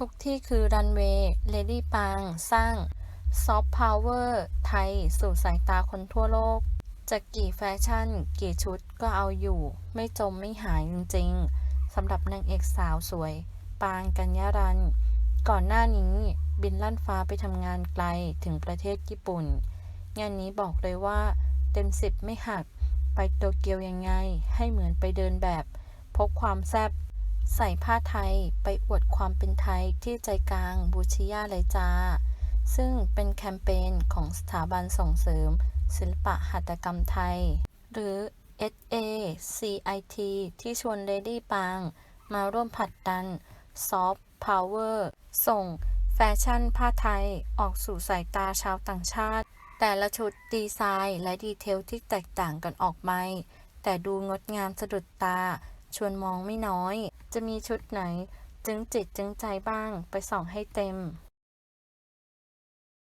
ทุกที่คือรันเวย์เลดี้ปาง สร้าง ซอฟต์พาวเวอร์ไทย สู่สายตาคนทั่วโลก จะกี่แฟชั่น กี่ชุดก็เอาอยู่ ไม่จมไม่หายจริงๆสำหรับนางเอกสาวสวย ปางกัญญารัน ก่อนหน้านี้บินลั่นฟ้าไปทำงานไกลถึงประเทศญี่ปุ่น งานนี้บอกเลยว่า เต็มสิบไม่หัก ไปโตเกียวยังไง ให้เหมือนไปเดินแบบ พกความแซ่บ ใส่ผ้าไทยไปอวดความเป็นไทยที่ใจกลางบูชิยาเลยจ้า ซึ่งเป็นแคมเปญของสถาบันส่งเสริม ศิลปะหัตถกรรมไทย หรือ SACIT ที่ชวนเลดี้ปาง มาร่วมผลัดดันซอฟต์พาวเวอร์ส่งแฟชั่นผ้าไทยออกสู่สายตาชาวต่างชาติ แต่ละชุดดีไซน์และดีเทลที่แตกต่างกันออกไปแต่ดูงดงามสะดุดตา ชวนมองไม่น้อย จะมีชุดไหน จึงจิตจึงใจบ้างไปส่องให้เต็ม